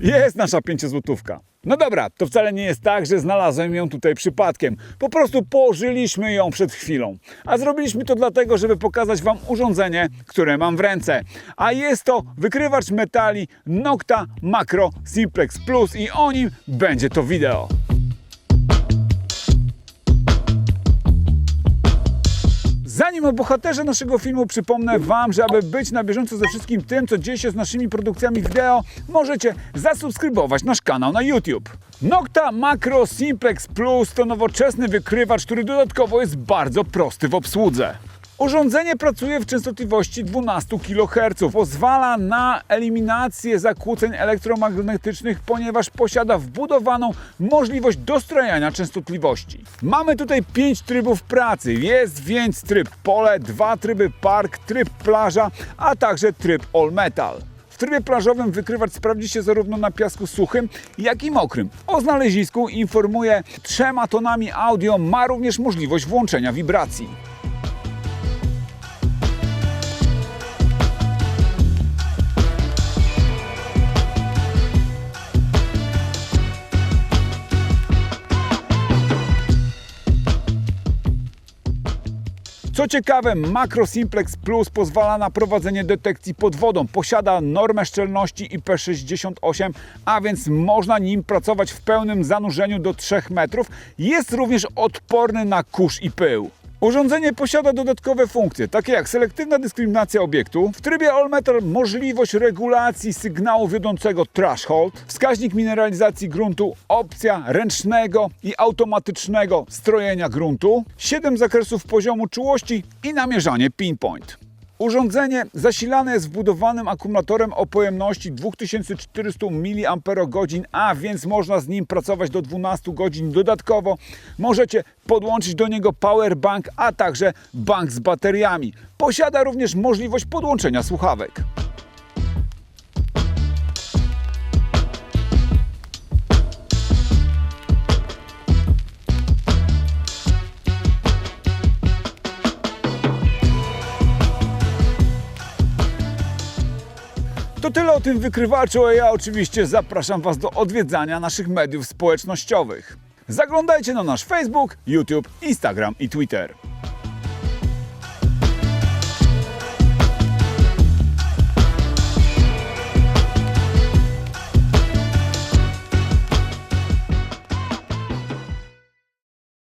Jest nasza pięciozłotówka. No dobra, to wcale nie jest tak, że znalazłem ją tutaj przypadkiem. Po prostu położyliśmy ją przed chwilą. A zrobiliśmy to dlatego, żeby pokazać Wam urządzenie, które mam w ręce. A jest to wykrywacz metali Nocta Macro Simplex Plus i o nim będzie to wideo. O bohaterze naszego filmu przypomnę Wam, że aby być na bieżąco ze wszystkim tym, co dzieje się z naszymi produkcjami wideo, możecie zasubskrybować nasz kanał na YouTube. Nocta Macro Simplex Plus to nowoczesny wykrywacz, który dodatkowo jest bardzo prosty w obsłudze. Urządzenie pracuje w częstotliwości 12 kHz. Pozwala na eliminację zakłóceń elektromagnetycznych, ponieważ posiada wbudowaną możliwość dostrajania częstotliwości. Mamy tutaj 5 trybów pracy. Jest więc tryb pole, dwa tryby park, tryb plaża, a także tryb all metal. W trybie plażowym wykrywacz sprawdzi się zarówno na piasku suchym, jak i mokrym. O znalezisku informuje trzema tonami audio, ma również możliwość włączenia wibracji. Co ciekawe, Macro Simplex Plus pozwala na prowadzenie detekcji pod wodą. Posiada normę szczelności IP68, a więc można nim pracować w pełnym zanurzeniu do 3 metrów. Jest również odporny na kurz i pył. Urządzenie posiada dodatkowe funkcje, takie jak selektywna dyskryminacja obiektu, w trybie All Metal możliwość regulacji sygnału wiodącego threshold, wskaźnik mineralizacji gruntu, opcja ręcznego i automatycznego strojenia gruntu, 7 zakresów poziomu czułości i namierzanie pinpoint. Urządzenie zasilane jest wbudowanym akumulatorem o pojemności 2400 mAh, a więc można z nim pracować do 12 godzin dodatkowo. Możecie podłączyć do niego powerbank, a także bank z bateriami. Posiada również możliwość podłączenia słuchawek. Tyle o tym wykrywaczu, a ja oczywiście zapraszam Was do odwiedzania naszych mediów społecznościowych. Zaglądajcie na nasz Facebook, YouTube, Instagram i Twitter.